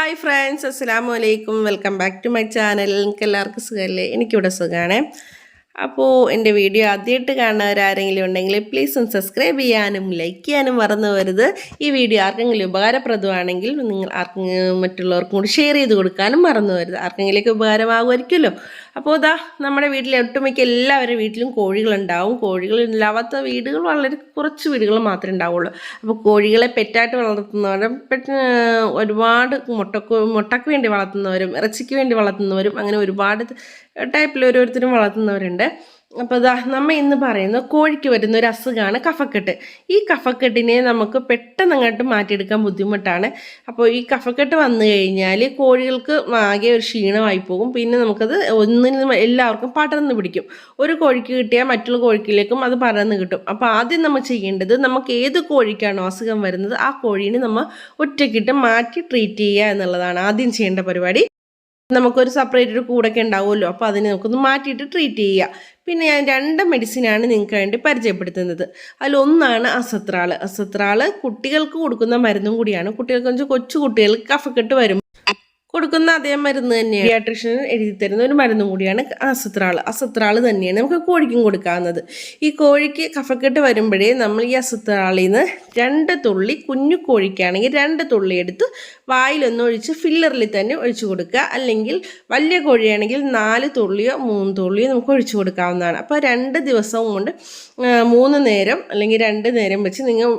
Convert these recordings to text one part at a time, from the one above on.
Hi friends അസ്സലാമു അലൈക്കും welcome back to my channel നിങ്ങൾക്ക് എല്ലാവർക്കും സുഖമല്ലേ? എനിക്കിവിടെ സുഖമാണ്. അപ്പോൾ എന്റെ വീഡിയോ ആദ്യമായിട്ട് കാണുന്നവരാരെങ്കിലും ഉണ്ടെങ്കിൽ പ്ലീസ് ഒന്ന് സബ്സ്ക്രൈബ് ചെയ്യാനും ലൈക്ക് ചെയ്യാനും മറന്നു വരുത് ഈ വീഡിയോ ആർക്കെങ്കിലും ഉപകാരപ്രദമാണെങ്കിൽ നിങ്ങൾ ആർക്കെങ്കിലും മറ്റുള്ളവർക്കും കൂടി ഷെയർ ചെയ്ത് കൊടുക്കാനും മറന്നു വരുത് ആർക്കെങ്കിലേക്ക് ഉപകാരമാകുമായിരിക്കുമല്ലോ. അപ്പോൾ ഇതാ നമ്മുടെ വീട്ടിലെ ഒട്ടുമിക്ക എല്ലാവരുടെ വീട്ടിലും കോഴികളുണ്ടാവും. കോഴികൾ ഇല്ലാത്ത വീടുകൾ വളരെ കുറച്ച് വീടുകൾ മാത്രമേ ഉണ്ടാവുള്ളൂ. അപ്പോൾ കോഴികളെ പെറ്റായിട്ട് വളർത്തുന്നവരും പെറ്റ് ഒരുപാട് മുട്ടക്ക് മുട്ടക്ക് വേണ്ടി വളർത്തുന്നവരും ഇറച്ചിക്ക് വേണ്ടി വളർത്തുന്നവരും അങ്ങനെ ഒരുപാട് ടൈപ്പിൽ ഓരോരുത്തരും വളർത്തുന്നവരുണ്ട്. അപ്പോൾ ഇതാ നമ്മ ഇന്ന് പറയുന്ന കോഴിക്ക് വരുന്ന ഒരു അസുഖമാണ് കഫക്കെട്ട്. ഈ കഫക്കെട്ടിനെ നമുക്ക് പെട്ടെന്ന് അങ്ങോട്ട് മാറ്റിയെടുക്കാൻ ബുദ്ധിമുട്ടാണ്. അപ്പോൾ ഈ കഫക്കെട്ട് വന്നു കഴിഞ്ഞാൽ കോഴികൾക്ക് ആകെ ഒരു ക്ഷീണമായി പോകും. പിന്നെ നമുക്കത് ഒന്നിനും എല്ലാവർക്കും പടർന്ന് പിടിക്കും. ഒരു കോഴിക്ക് കിട്ടിയാൽ മറ്റുള്ള കോഴിക്കിലേക്കും അത് പടർന്ന് കിട്ടും. അപ്പോൾ ആദ്യം നമ്മൾ ചെയ്യേണ്ടത് നമുക്ക് ഏത് കോഴിക്കാണോ അസുഖം വരുന്നത് ആ കോഴീനെ നമ്മൾ ഒറ്റയ്ക്കിട്ട് മാറ്റി ട്രീറ്റ് ചെയ്യുക എന്നുള്ളതാണ് ആദ്യം ചെയ്യേണ്ട പരിപാടി. നമുക്കൊരു സെപ്പറേറ്റ് ഒരു കൂടൊക്കെ ഉണ്ടാവുമല്ലോ. അപ്പോൾ അതിനെ നമുക്കൊന്ന് മാറ്റിയിട്ട് ട്രീറ്റ് ചെയ്യുക. പിന്നെ ഞാൻ രണ്ട് മെഡിസിനാണ് നിങ്ങൾക്ക് വേണ്ടി പരിചയപ്പെടുത്തുന്നത്. അതിലൊന്നാണ് അസത്രാൾ അസത്രാൾ കുട്ടികൾക്ക് കൊടുക്കുന്ന മരുന്നും കൂടിയാണ്. കുട്ടികൾക്ക് വെച്ചാൽ കൊച്ചു കുട്ടികൾക്ക് കഫക്കെട്ട് വരും കൊടുക്കുന്ന അതേ മരുന്ന് തന്നെയാണ്. പീഡിയാട്രിഷ്യൻ എഴുതി തരുന്ന ഒരു മരുന്നും കൂടിയാണ് അസത്രാൾ അസത്രാൾ തന്നെയാണ് നമുക്ക് കോഴിക്കും കൊടുക്കാവുന്നത്. ഈ കോഴിക്ക് കഫക്കെട്ട് വരുമ്പോഴേ നമ്മൾ ഈ അസത്രാളിൽ നിന്ന് രണ്ട് തുള്ളി കുഞ്ഞു കോഴിക്കാണെങ്കിൽ രണ്ട് തുള്ളി എടുത്ത് വായിലൊന്ന് ഒഴിച്ച് ഫില്ലറിൽ തന്നെ ഒഴിച്ചു കൊടുക്കുക. അല്ലെങ്കിൽ വലിയ കോഴിയാണെങ്കിൽ നാല് തുള്ളിയോ മൂന്ന് തുള്ളിയോ നമുക്ക് ഒഴിച്ചു കൊടുക്കാവുന്നതാണ്. അപ്പോൾ രണ്ട് ദിവസവും കൊണ്ട് മൂന്ന് നേരം അല്ലെങ്കിൽ രണ്ട് നേരം വെച്ച് നിങ്ങൾ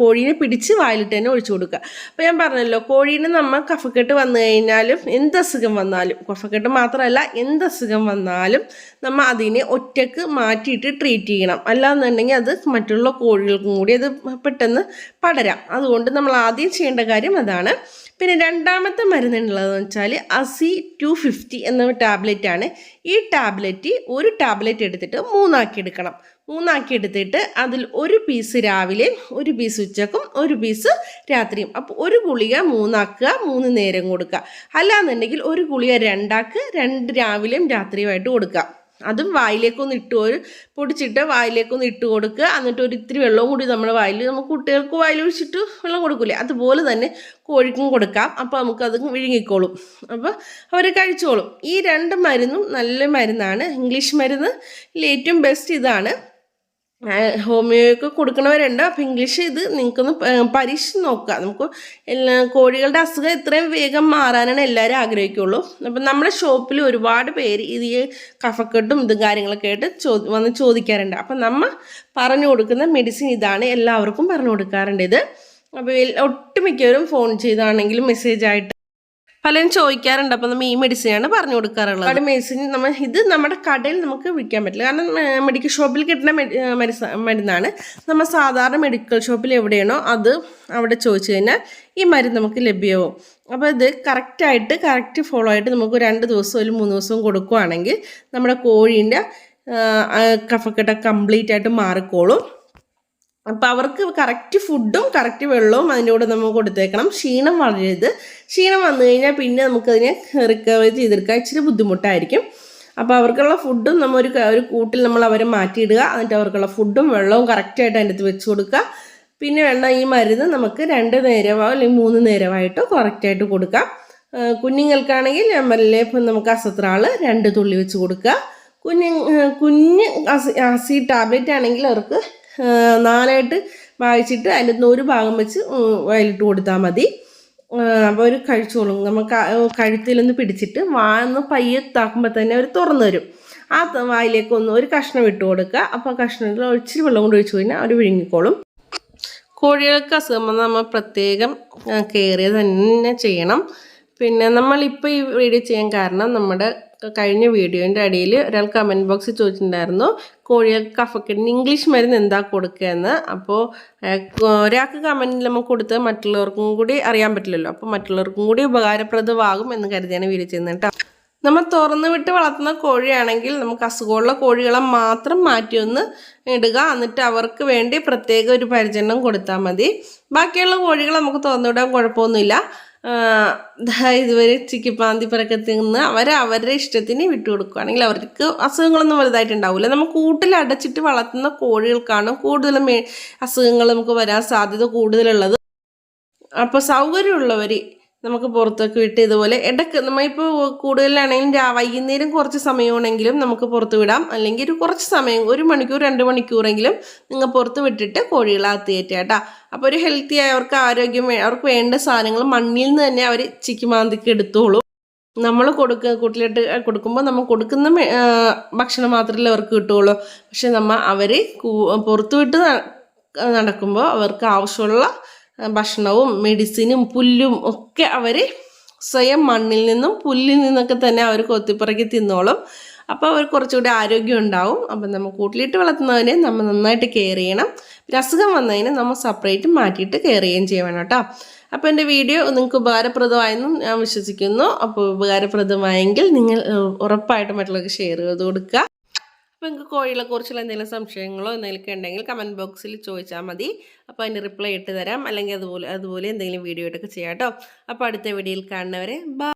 കോഴീനെ പിടിച്ച് വായിലിട്ട് തന്നെ ഒഴിച്ചു കൊടുക്കുക. അപ്പോൾ ഞാൻ പറഞ്ഞല്ലോ കോഴീനെ നമ്മൾ കഫക്കെട്ട് വന്നു കഴിഞ്ഞാലും എന്ത് അസുഖം വന്നാലും കഫക്കെട്ട് മാത്രമല്ല എന്ത് അസുഖം വന്നാലും നമ്മൾ അതിനെ ഒറ്റയ്ക്ക് മാറ്റിയിട്ട് ട്രീറ്റ് ചെയ്യണം. അല്ലാന്നുണ്ടെങ്കിൽ അത് മറ്റുള്ള കോഴികൾക്കും കൂടി അത് പെട്ടെന്ന് പടരാം. അതുകൊണ്ട് നമ്മൾ ആദ്യം ചെയ്യേണ്ട കാര്യം അതാണ്. പിന്നെ രണ്ടാമത്തെ മരുന്നുള്ളതെന്ന് വെച്ചാൽ അസി ടു ഫിഫ്റ്റി എന്ന ടാബ്ലറ്റ് ആണ്. ഈ ടാബ്ലറ്റ് ഒരു ടാബ്ലറ്റ് എടുത്തിട്ട് മൂന്നാക്കി എടുക്കണം. മൂന്നാക്കി എടുത്തിട്ട് അതിൽ ഒരു പീസ് രാവിലെ ഒരു പീസ് ഉച്ചക്കും ഒരു പീസ് രാത്രിയും. അപ്പോൾ ഒരു ഗുളിക മൂന്നാക്കുക മൂന്ന് നേരം കൊടുക്കുക. അല്ലാന്നുണ്ടെങ്കിൽ ഒരു ഗുളിക രണ്ടാക്ക് രണ്ട് രാവിലെയും രാത്രിയുമായിട്ട് കൊടുക്കുക. അതും വായിലേക്കൊന്ന് ഇട്ട് ഒരു പൊടിച്ചിട്ട് വായിലേക്കൊന്ന് ഇട്ട് കൊടുക്കുക. എന്നിട്ട് ഒരു ഇത്തിരി വെള്ളവും കൂടി നമ്മുടെ വായിൽ നമുക്ക് കുട്ടികൾക്ക് വായിൽ ഒഴിച്ചിട്ട് വെള്ളം കൊടുക്കില്ലേ അതുപോലെ തന്നെ കോഴിക്കും കൊടുക്കാം. അപ്പോൾ നമുക്കത് വിഴുങ്ങിക്കോളും. അപ്പോൾ അവർ കഴിച്ചോളും. ഈ രണ്ട് മരുന്നും നല്ല മരുന്നാണ്. ഇംഗ്ലീഷ് മരുന്ന് ഏറ്റവും ബെസ്റ്റ് ഇതാണ്. ഹോമിയോയൊക്കെ കൊടുക്കണവരുണ്ട്. അപ്പം ഇംഗ്ലീഷ് ഇത് നിങ്ങൾക്കൊന്ന് പരീക്ഷിച്ച് നോക്കുക. നമുക്ക് എല്ലാ കോഴികളുടെ അസുഖം ഇത്രയും വേഗം മാറാനാണ് എല്ലാവരും ആഗ്രഹിക്കുള്ളൂ. അപ്പം നമ്മുടെ ഷോപ്പിൽ ഒരുപാട് പേര് ഇത് ഈ കഫക്കെട്ടും ഇതും കാര്യങ്ങളൊക്കെ ആയിട്ട് ചോ വന്ന് ചോദിക്കാറുണ്ട്. അപ്പം നമ്മൾ പറഞ്ഞു കൊടുക്കുന്ന മെഡിസിൻ ഇതാണ് എല്ലാവർക്കും പറഞ്ഞു കൊടുക്കാറുണ്ട് ഇത്. അപ്പോൾ ഒട്ടുമിക്കവരും ഫോൺ ചെയ്താണെങ്കിലും മെസ്സേജ് ആയിട്ട് പലരും ചോദിക്കാറുണ്ട്. അപ്പോൾ നമ്മൾ ഈ മെഡിസിനാണ് പറഞ്ഞു കൊടുക്കാറുള്ളത്. അവിടെ മെഡിസിൻ നമ്മൾ ഇത് നമ്മുടെ കടയിൽ നമുക്ക് വിൽക്കാൻ പറ്റില്ല. കാരണം മെഡിക്കൽ ഷോപ്പിൽ കിട്ടുന്ന മെഡിസ മരുന്നാണ്. നമ്മൾ സാധാരണ മെഡിക്കൽ ഷോപ്പിൽ എവിടെയാണോ അത് അവിടെ ചോദിച്ചു കഴിഞ്ഞാൽ ഈ മരുന്ന് നമുക്ക് ലഭ്യമാവും. അപ്പോൾ ഇത് കറക്റ്റായിട്ട് കറക്റ്റ് ഫോളോ ആയിട്ട് നമുക്ക് രണ്ട് ദിവസവും അല്ലെങ്കിൽ മൂന്ന് ദിവസവും കൊടുക്കുകയാണെങ്കിൽ നമ്മുടെ കോഴീന്റെ കഫക്കെട്ട കംപ്ലീറ്റ് ആയിട്ട് മാറിക്കോളും. അപ്പോൾ അവർക്ക് കറക്റ്റ് ഫുഡും കറക്റ്റ് വെള്ളവും അതിന്റെ കൂടെ നമ്മൾ കൊടുത്തേക്കണം. ക്ഷീണം വളരരുത്. ക്ഷീണം വന്നു കഴിഞ്ഞാൽ പിന്നെ നമുക്കതിനെ റിക്കവർ ചെയ്തെടുക്കാൻ ഇച്ചിരി ബുദ്ധിമുട്ടായിരിക്കും. അപ്പോൾ അവർക്കുള്ള ഫുഡും നമ്മൾ ഒരു ഒരു കൂട്ടിൽ നമ്മൾ അവരെ മാറ്റിയിടുക. എന്നിട്ട് അവർക്കുള്ള ഫുഡും വെള്ളവും കറക്റ്റായിട്ട് അതിന്റെ അടുത്ത് വെച്ച് കൊടുക്കുക. പിന്നെ വേണ്ട ഈ മരുന്ന് നമുക്ക് രണ്ട് നേരമോ അല്ലെങ്കിൽ മൂന്ന് നേരമായിട്ടോ കറക്റ്റായിട്ട് കൊടുക്കാം. കുഞ്ഞുങ്ങൾക്കാണെങ്കിൽ ഞാൻ ഇപ്പം നമുക്ക് അസത്രാൾ രണ്ട് തുള്ളി വെച്ച് കൊടുക്കുക. കുഞ്ഞു കുഞ്ഞ് അസി ടാബ്ലറ്റ് ആണെങ്കിൽ അവർക്ക് നാലായിട്ട് വായിച്ചിട്ട് അതിന്റെ ഒരു ഭാഗം വെച്ച് വയലിട്ട് കൊടുത്താൽ മതി. അപ്പോൾ ഒരു കഴിച്ചോളും. നമുക്ക് കഴുത്തിലൊന്ന് പിടിച്ചിട്ട് വാന്ന് പയ്യെ താക്കുമ്പോൾ തന്നെ അവർ തുറന്നു വരും ആ വായിലേക്ക് ഒന്ന് ഒരു കഷ്ണം ഇട്ട് കൊടുക്കുക. അപ്പോൾ കഷ്ണത്തിൽ ഒഴിച്ചിരി വെള്ളം കൊണ്ട് ഒഴിച്ചു കഴിഞ്ഞാൽ അവർ വിഴുങ്ങിക്കോളും. കോഴികൾക്ക് അസുഖം വന്നാൽ നമ്മൾ പ്രത്യേകം കെയർ തന്നെ ചെയ്യണം. പിന്നെ നമ്മളിപ്പോൾ ഈ വീഡിയോ ചെയ്യാൻ കാരണം നമ്മുടെ കഴിഞ്ഞ വീഡിയോന്റെ അടിയിൽ ഒരാൾ കമന്റ് ബോക്സിൽ ചോദിച്ചിട്ടുണ്ടായിരുന്നു കോഴികൾക്ക് കഫക്കെട്ടിന് ഇംഗ്ലീഷ് മരുന്ന് എന്താ കൊടുക്കുകയെന്ന് അപ്പോൾ ഒരാൾക്ക് കമന്റിൽ നമ്മൾ കൊടുത്ത് മറ്റുള്ളവർക്കും കൂടി അറിയാൻ പറ്റില്ലല്ലോ. അപ്പോൾ മറ്റുള്ളവർക്കും കൂടി ഉപകാരപ്രദമാകും എന്ന് കരുതിയാണ് വീഡിയോ ചെയ്യുന്നത് കേട്ടോ. നമ്മൾ തുറന്നു വിട്ട് വളർത്തുന്ന കോഴിയാണെങ്കിൽ നമുക്ക് അസുഖമുള്ള കോഴികളെ മാത്രം മാറ്റി ഒന്ന് ഇടുക. എന്നിട്ട് അവർക്ക് വേണ്ടി പ്രത്യേക ഒരു പരിചരണം കൊടുത്താൽ മതി. ബാക്കിയുള്ള കോഴികൾ നമുക്ക് തുറന്നു വിടാൻ കുഴപ്പമൊന്നുമില്ല. ഇതുവരെ ചിക്കിപ്പാന്തി പറക്കത്തിൽ നിന്ന് അവർ അവരുടെ ഇഷ്ടത്തിന് വിട്ടു കൊടുക്കുകയാണെങ്കിൽ അവർക്ക് അസുഖങ്ങളൊന്നും വലുതായിട്ടുണ്ടാവില്ല നമ്മൾ കൂട്ടിൽ അടച്ചിട്ട് വളർത്തുന്ന കോഴികൾക്കാണ് കൂടുതലും അസുഖങ്ങൾ നമുക്ക് വരാൻ സാധ്യത കൂടുതലുള്ളത്. അപ്പോൾ സൗകര്യമുള്ളവർ നമുക്ക് പുറത്തൊക്കെ വിട്ട് ഇതുപോലെ ഇടയ്ക്ക് നമ്മളിപ്പോൾ കൂടുതലാണെങ്കിലും വൈകുന്നേരം കുറച്ച് സമയമാണെങ്കിലും നമുക്ക് പുറത്ത് വിടാം. അല്ലെങ്കിൽ ഒരു കുറച്ച് സമയം ഒരു മണിക്കൂർ രണ്ട് മണിക്കൂറെങ്കിലും നിങ്ങൾ പുറത്ത് വിട്ടിട്ട് കോഴികളെ കേട്ടോ. അപ്പോൾ ഒരു ഹെൽത്തി ആയവർക്ക് ആരോഗ്യം അവർക്ക് വേണ്ട സാധനങ്ങൾ മണ്ണിൽ നിന്ന് തന്നെ അവർ ചിക്കിമാന്തിക്ക് എടുത്തോളൂ. നമ്മൾ കൊടുക്ക കൂട്ടിലിട്ട് കൊടുക്കുമ്പോൾ നമ്മൾ കൊടുക്കുന്ന ഭക്ഷണം മാത്രമല്ലേ അവർക്ക് കിട്ടുകയുള്ളൂ. പക്ഷെ നമ്മൾ അവർ പുറത്തു വിട്ട് നടക്കുമ്പോൾ അവർക്ക് ആവശ്യമുള്ള ഭക്ഷണവും മെഡിസിനും പുല്ലും ഒക്കെ അവർ സ്വയം മണ്ണിൽ നിന്നും പുല്ലിൽ നിന്നൊക്കെ തന്നെ അവർ കൊത്തിപ്പറക്കി തിന്നോളും. അപ്പോൾ അവർ കുറച്ചുകൂടി ആരോഗ്യം ഉണ്ടാവും. അപ്പം നമ്മൾ കൂട്ടിലിട്ട് വളർത്തുന്നതിനെ നമ്മൾ നന്നായിട്ട് കെയർ ചെയ്യണം. പിന്നെ അസുഖം വന്നതിന് നമ്മൾ സെപ്പറേറ്റ് മാറ്റിയിട്ട് കെയർ ചെയ്യുകയും ചെയ്യണം കേട്ടോ. അപ്പോൾ എന്റെ വീഡിയോ നിങ്ങൾക്ക് ഉപകാരപ്രദമായെന്നും ഞാൻ വിശ്വസിക്കുന്നു. അപ്പോൾ ഉപകാരപ്രദമായെങ്കിൽ നിങ്ങൾ ഉറപ്പായിട്ടും മറ്റുള്ളവർക്ക് ഷെയർ ചെയ്ത് കൊടുക്കുക. അപ്പോൾ നിങ്ങൾക്ക് കോഴികളെ കുറിച്ചുള്ള എന്തെങ്കിലും സംശയങ്ങളോ എന്തെങ്കിലുമൊക്കെ ഉണ്ടെങ്കിൽ കമന്റ് ബോക്സിൽ ചോദിച്ചാൽ മതി. അപ്പോൾ അതിന് റിപ്ലൈ ഇട്ട് തരാം. അല്ലെങ്കിൽ അതുപോലെ അതുപോലെ എന്തെങ്കിലും വീഡിയോ ഇട്ടൊക്കെ ചെയ്യാം കേട്ടോ. അപ്പോൾ അടുത്ത വീഡിയോയിൽ കാണുന്നവരെ ബൈ